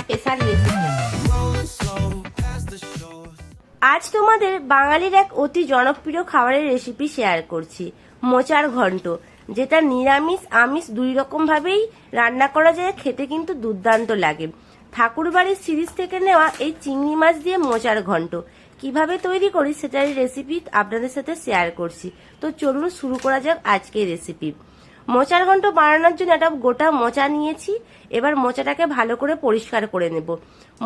Special recipe আজ তোমাদের বাঙালির এক অতি জনপ্রিয় খাবারের রেসিপি শেয়ার করছি, মোচার ঘন্ট, যেটা নিরামিষ, আমিষ দুই রকমভাবেই রান্না করা যায়, খেতে কিন্তু দুর্দান্ত লাগে। ঠাকুরবাড়ির সিরিজ থেকে নেওয়া এই চিংড়ি মাছ দিয়ে মোচার ঘন্ট, কীভাবে তৈরি করি সেটার রেসিপি আপনাদের সাথে শেয়ার করছি। তো চলুন শুরু করা যাক আজকের রেসিপি মোচার ঘন্ট বানানোর জন্য একটা গোটা মোচা নিয়েছি। এবার মোচাটাকে ভালো করে পরিষ্কার করে নেব।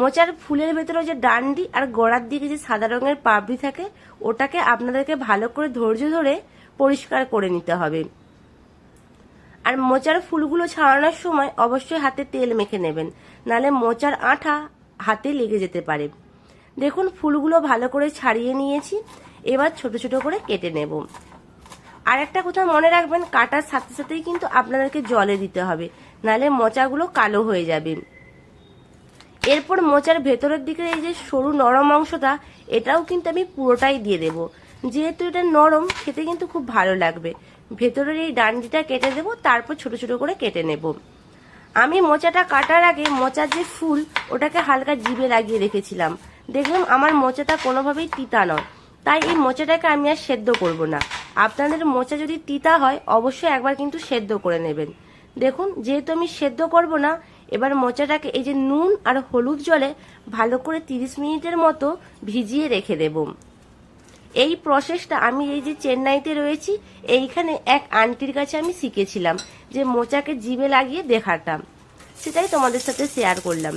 মোচার ফুলের ভেতরে যে ডান্ডি আর গোড়ার দিকে যে সাদা রঙের পাপড়ি থাকে, ওটাকে আপনাদেরকে ভালো করে ধৈর্য ধরে পরিষ্কার করে নিতে হবে। আর মোচার ফুলগুলো ছাড়ানোর সময় অবশ্যই হাতে তেল মেখে নেবেন, নালে মোচার আঠা হাতে লেগে যেতে পারে। দেখুন, ফুলগুলো ভালো করে ছাড়িয়ে নিয়েছি। এবার ছোট ছোট করে কেটে নেব। আর একটা কথা মনে রাখবেন, কাটার সাথে সাথেই কিন্তু আপনাদেরকে জলে দিতে হবে নালে মোচাগুলো কালো হয়ে যাবে। এরপর মোচার ভেতরের দিকে এই যে সরু নরম অংশটা, এটাও কিন্তু আমি পুরোটাই দিয়ে দেব। যেহেতু এটা নরম, খেতে কিন্তু খুব ভালো লাগবে। ভেতরের এই ডান্ডিটা কেটে দেব, তারপর ছোট ছোট করে কেটে নেব। আমি মোচাটা কাটার আগে মোচার যে ফুল, ওটাকে হালকা জিভে লাগিয়ে রেখেছিলাম। দেখলাম আমার মোচাটা কোনোভাবেই তিতা নয়। তাই এই মোচাটাকে আমি আর সেদ্ধ করব না। আপনাদের মোচা যদি তিতা হয়, অবশ্যই একবার কিন্তু সেদ্ধ করে নেবেন। দেখুন, যেহেতু আমি সেদ্ধ করব না, এবার মোচাটাকে এই যে নুন আর হলুদ জলে ভালো করে তিরিশ মিনিটের মতো ভিজিয়ে রেখে দেব। এই প্রসেসটা আমি এই যে চেন্নাইতে রয়েছি, এইখানে এক আন্টির কাছে আমি শিখেছিলাম যে মোচাকে জিভে লাগিয়ে দেখাতাম সেটাই তোমাদের সাথে শেয়ার করলাম।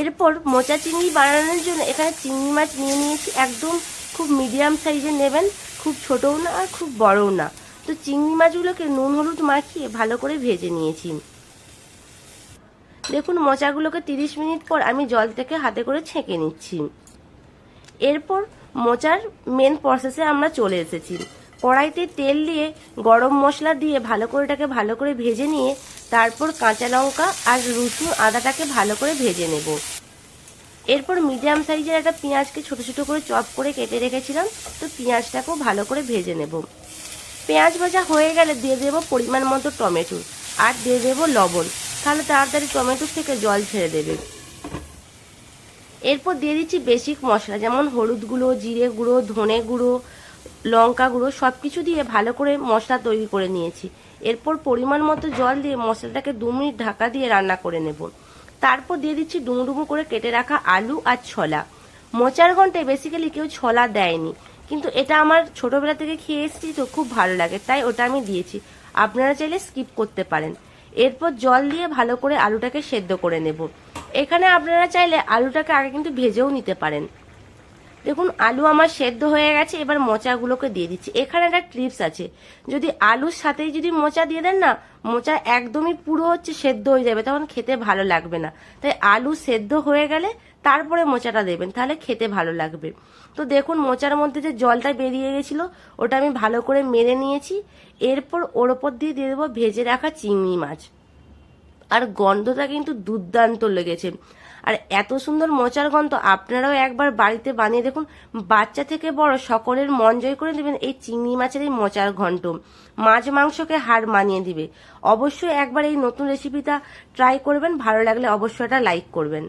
এরপর মোচা চিংড়ি বানানোর জন্য এখানে চিংড়ি মাছ নিয়ে নিয়েছি, একদম খুব মিডিয়াম সাইজের নেবেন। খুব ছোটও না আর খুব বড়ও না। তো চিংড়ি মাছগুলোকে নুন, হলুদ মাখিয়ে ভালো করে ভেজে নিয়েছি। দেখুন, মোচাগুলোকে তিরিশ মিনিট পর আমি জল থেকে হাতে করে ছেঁকে নিচ্ছি। এরপর মোচার মেন প্রসেসে আমরা চলে এসেছি। কড়াইতে তেল দিয়ে গরম মশলা দিয়ে ভালো করে এটাকে ভালো করে ভেজে নিয়ে তারপর কাঁচা লঙ্কা আর রসুন আদাটাকে ভালো করে ভেজে নেব। এরপর মিডিয়াম সাইজের একটা পেঁয়াজকে ছোট ছোট করে চপ করে কেটে রেখেছিলাম, তো পেঁয়াজটাকেও ভালো করে ভেজে নেব। পেঁয়াজ ভাজা হয়ে গেলে দিয়ে দেবো পরিমাণ মতো টমেটো আর দিয়ে দেবো লবণ। তাহলে তাড়াতাড়ি টমেটো থেকে জল ছেড়ে দেবে। এরপর দিয়ে দিচ্ছি বেসিক মশলা, যেমন হলুদ গুঁড়ো, জিরে গুঁড়ো, ধনে গুঁড়ো, লঙ্কা গুঁড়ো সব কিছু দিয়ে ভালো করে মশলা তৈরি করে নিয়েছি। এরপর পরিমাণ মতো জল দিয়ে মশলাটাকে দু মিনিট ঢাকা দিয়ে রান্না করে নেব। তারপর দিয়ে দিচ্ছি ডুমু ডুমু করে কেটে রাখা আলু আর ছলা। মোচার ঘন্টায় বেসিক্যালি কেউ ছলা দেয়নি। কিন্তু এটা আমার ছোটোবেলা থেকে খেয়ে এসেছি তো খুব ভালো লাগে, তাই ওটা আমি দিয়েছি। আপনারা চাইলে স্কিপ করতে পারেন। এরপর জল দিয়ে ভালো করে আলুটাকে সেদ্ধ করে নেব। এখানে আপনারা চাইলে আলুটাকে আগে কিন্তু ভেজেও নিতে পারেন। দেখুন, আলু আমার সেদ্ধ হয়ে গেছে, এবার মোচাগুলোকে দিয়ে দিচ্ছি। এখানে একটা ট্রিপস আছে। যদি আলুর সাথেই যদি মোচা দিয়ে দেন না, মোচা একদমই পুরো হচ্ছে সেদ্ধ হয়ে যাবে, তখন খেতে ভালো লাগবে না। তাই আলু সেদ্ধ হয়ে গেলে তারপরে মোচাটা দেবেন, তাহলে খেতে ভালো লাগবে। তো দেখুন, মোচার মধ্যে যে জলটা বেরিয়ে গেছিল, ওটা আমি ভালো করে মেরে নিয়েছি। এরপর ওর ওপর দিয়ে দিয়ে দেবো ভেজে রাখা চিংড়ি মাছ। আর গন্ধটা কিন্তু দুর্দান্ত লেগেছে। আর এত সুন্দর মোচার গন্ধ আপনারাও একবার বাড়িতে বানিয়ে দেখুন। বাচ্চা থেকে বড় সকলের মন জয় করে দেবেন এই চিংড়ি মাছের এই মোচার ঘন্ট মাছ মাংসকে হার মানিয়ে দিবে। অবশ্যই একবার এই নতুন রেসিপিটা ট্রাই করবেন। ভালো লাগলে অবশ্যই এটা লাইক করবেন।